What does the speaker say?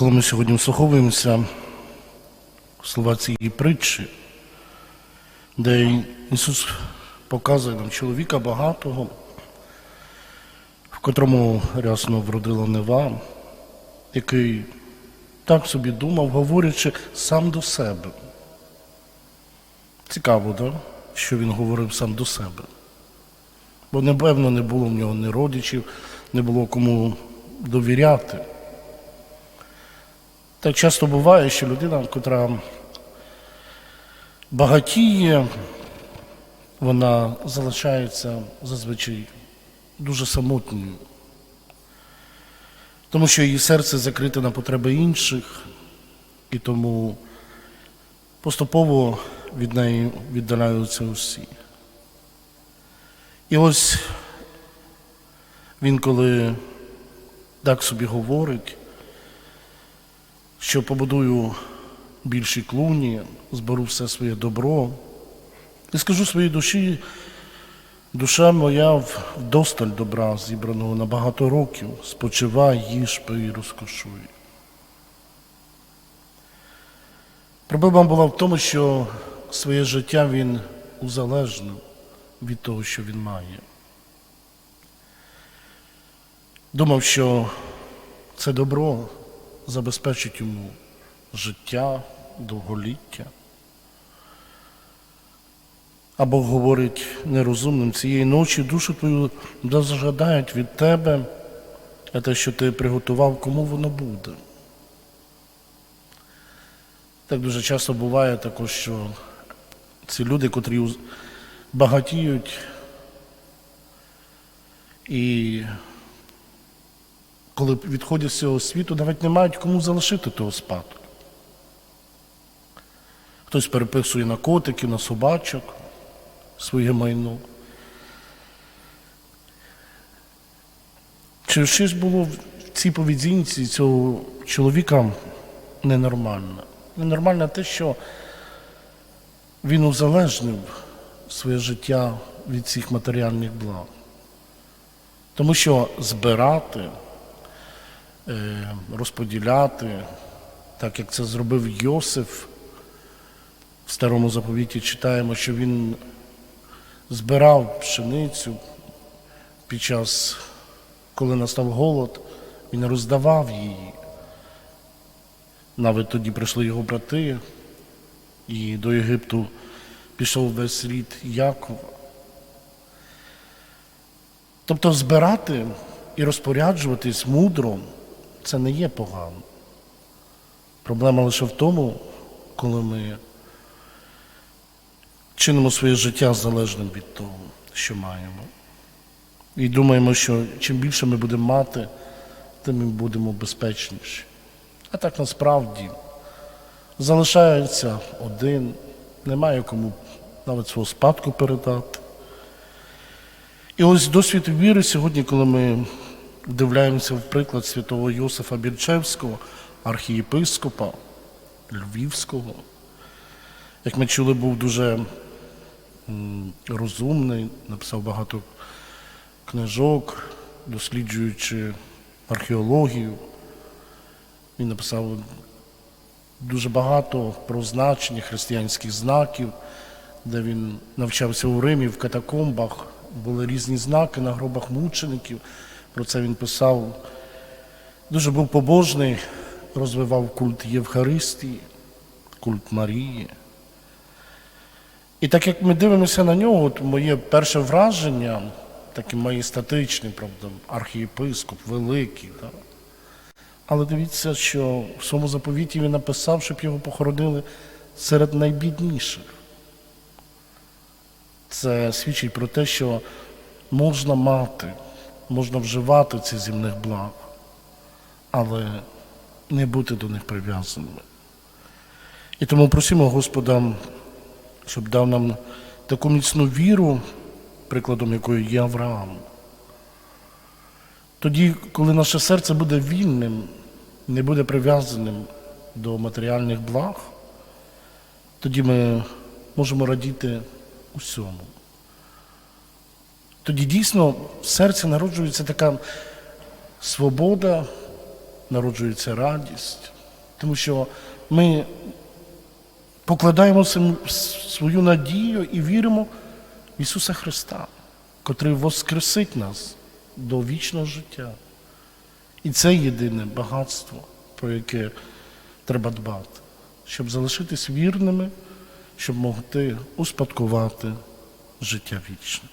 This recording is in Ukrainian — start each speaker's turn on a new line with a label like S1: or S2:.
S1: Коли ми сьогодні вслуховуємося в слова цієї притчі, де Ісус показує нам чоловіка багатого, в котрому рясно вродила нева, який так собі думав, говорячи сам до себе. Цікаво, да? що він говорив сам до себе. Бо, напевно, не було в нього ні родичів, не було кому довіряти. Так часто буває, що людина, котра багатіє, вона залишається зазвичай дуже самотньою, тому що її серце закрите на потреби інших, і тому поступово від неї віддаляються усі. І ось він, коли так собі говорить, що побудую більші клуні, зберу все своє добро. І скажу своїй душі, душа моя вдосталь добра, зібраного на багато років, спочивай, їж, пий, розкошуй. Проблема була в тому, що своє життя він узалежнив від того, що він має. Думав, що це добро забезпечить йому життя, довголіття. А Бог говорить нерозумним цієї ночі душу твою згадають від тебе, а те, що ти приготував, кому воно буде. Так дуже часто буває також, що ці люди, котрі багатіють і коли відходять з цього світу, навіть не мають кому залишити того спадку. Хтось переписує на котиків, на собачок своє майно. Чи щось було в цій поведінці цього чоловіка ненормальне? Ненормальне те, що він узалежнив своє життя від цих матеріальних благ. Тому що збирати, розподіляти, так як це зробив Йосиф, в старому заповіті читаємо, що він збирав пшеницю під час, коли настав голод, він роздавав її. Навіть тоді прийшли його брати, і до Єгипту пішов весь рід Якова. Тобто збирати і розпоряджуватись мудро це не є погано. Проблема лише в тому, коли ми чинимо своє життя залежним від того, що маємо. І думаємо, що чим більше ми будемо мати, тим ми будемо безпечніші. А так насправді залишається один, немає кому навіть свого спадку передати. І ось досвід віри сьогодні, коли ми вдивляємося в приклад святого Йосифа Бірчевського, архієпископа Львівського, як ми чули, був дуже розумний, написав багато книжок, досліджуючи археологію. Він написав дуже багато про значення християнських знаків, де він навчався у Римі, в катакомбах. Були різні знаки на гробах мучеників. Про це він писав. Дуже був побожний, розвивав культ Євхаристії, культ Марії. І так як ми дивимося на нього, от моє перше враження, таке маєстатичне, правда, архієпископ, великий. Так? Але дивіться, що в своєму заповіті він написав, щоб його похоронили серед найбідніших. Це свідчить про те, що можна мати, можна вживати ці земних благ, але не бути до них прив'язаними. І тому просимо Господа, щоб дав нам таку міцну віру, прикладом якої є Авраам. Тоді, коли наше серце буде вільним, не буде прив'язаним до матеріальних благ, тоді ми можемо радіти усьому. Тоді дійсно в серці народжується така свобода народжується радість, тому що ми покладаємо свою надію і віримо в Ісуса Христа, котрий воскресить нас до вічного життя. І це єдине багатство, про яке треба дбати, щоб залишитись вірними, щоб могти успадкувати життя вічне.